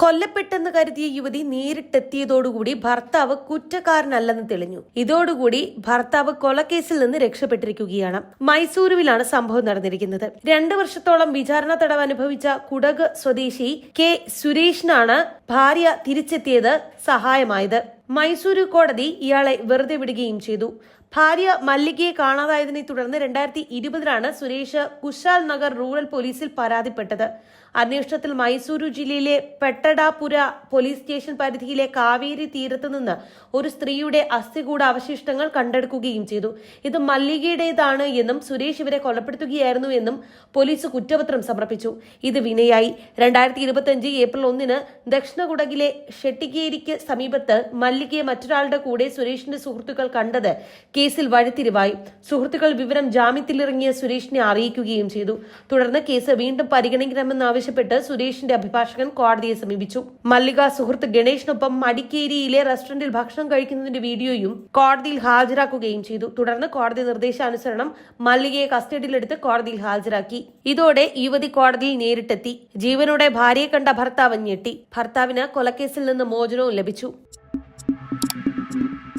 കൊല്ലപ്പെട്ടെന്ന് കരുതിയ യുവതി നേരിട്ടെത്തിയതോടുകൂടി ഭർത്താവ് കുറ്റക്കാരനല്ലെന്ന് തെളിഞ്ഞു. ഇതോടുകൂടി ഭർത്താവ് കൊലക്കേസിൽ നിന്ന് രക്ഷപ്പെട്ടിരിക്കുകയാണ്. മൈസൂരുവിലാണ് സംഭവം നടന്നിരിക്കുന്നത്. രണ്ടു വർഷത്തോളം വിചാരണ തടവ് അനുഭവിച്ച കുടക് സ്വദേശി കെ സുരേഷിനാണ് ഭാര്യ തിരിച്ചെത്തിയത് സഹായമായത്. മൈസൂരു കോടതി ഇയാളെ വെറുതെ വിടുകയും ചെയ്തു. ഭാര്യ മല്ലികയെ കാണാതായതിനെ തുടർന്ന് രണ്ടായിരത്തി ഇരുപതിലാണ് സുരേഷ് കുശാൽ നഗർ റൂറൽ പോലീസിൽ പരാതിപ്പെട്ടത്. അന്വേഷണത്തിൽ മൈസൂരു ജില്ലയിലെ പെട്ടടാപുര പോലീസ് സ്റ്റേഷൻ പരിധിയിലെ കാവേരി തീരത്ത് നിന്ന് ഒരു സ്ത്രീയുടെ അസ്ഥികൂട അവശിഷ്ടങ്ങൾ കണ്ടെടുക്കുകയും ചെയ്തു. ഇത് മല്ലികയുടേതാണ് എന്നും സുരേഷ് ഇവരെ കൊലപ്പെടുത്തുകയായിരുന്നു എന്നും പോലീസ് കുറ്റപത്രം സമർപ്പിച്ചു. ഇത് വിനയായി. രണ്ടായിരത്തി ഇരുപത്തിയഞ്ച് ഏപ്രിൽ ഒന്നിന് ദക്ഷിണ കുടകിലെ ഷെട്ടിക്കേരിക്ക് സമീപത്ത് മല്ലികയെ മറ്റൊരാളുടെ കൂടെ സുരേഷിന്റെ സുഹൃത്തുക്കൾ കണ്ടത് കേസിൽ വഴിത്തിരിവായി. സുഹൃത്തുക്കൾ വിവരം ജാമ്യത്തിലിറങ്ങിയ സുരേഷിനെ അറിയിക്കുകയും ചെയ്തു. തുടർന്ന് കേസ് വീണ്ടും പരിഗണിക്കണമെന്നാവശ്യപ്പെട്ട് സുരേഷിന്റെ അഭിഭാഷകൻ കോടതിയെ സമീപിച്ചു. മല്ലിക സുഹൃത്ത് ഗണേഷിനൊപ്പം മടിക്കേരിയിലെ റെസ്റ്റോറന്റിൽ ഭക്ഷണം കഴിക്കുന്നതിന്റെ വീഡിയോയും കോടതിയിൽ ഹാജരാക്കുകയും ചെയ്തു. തുടർന്ന് കോടതി നിർദ്ദേശാനുസരണം മല്ലികയെ കസ്റ്റഡിയിലെടുത്ത് കോടതിയിൽ ഹാജരാക്കി. ഇതോടെ യുവതി കോടതിയിൽ നേരിട്ടെത്തി. ജീവനോടെ ഭാര്യയെ കണ്ട ഭർത്താവ് ഞെട്ടി. ഭർത്താവിന് കൊലക്കേസിൽ നിന്ന് മോചനവും ലഭിച്ചു. Thank you.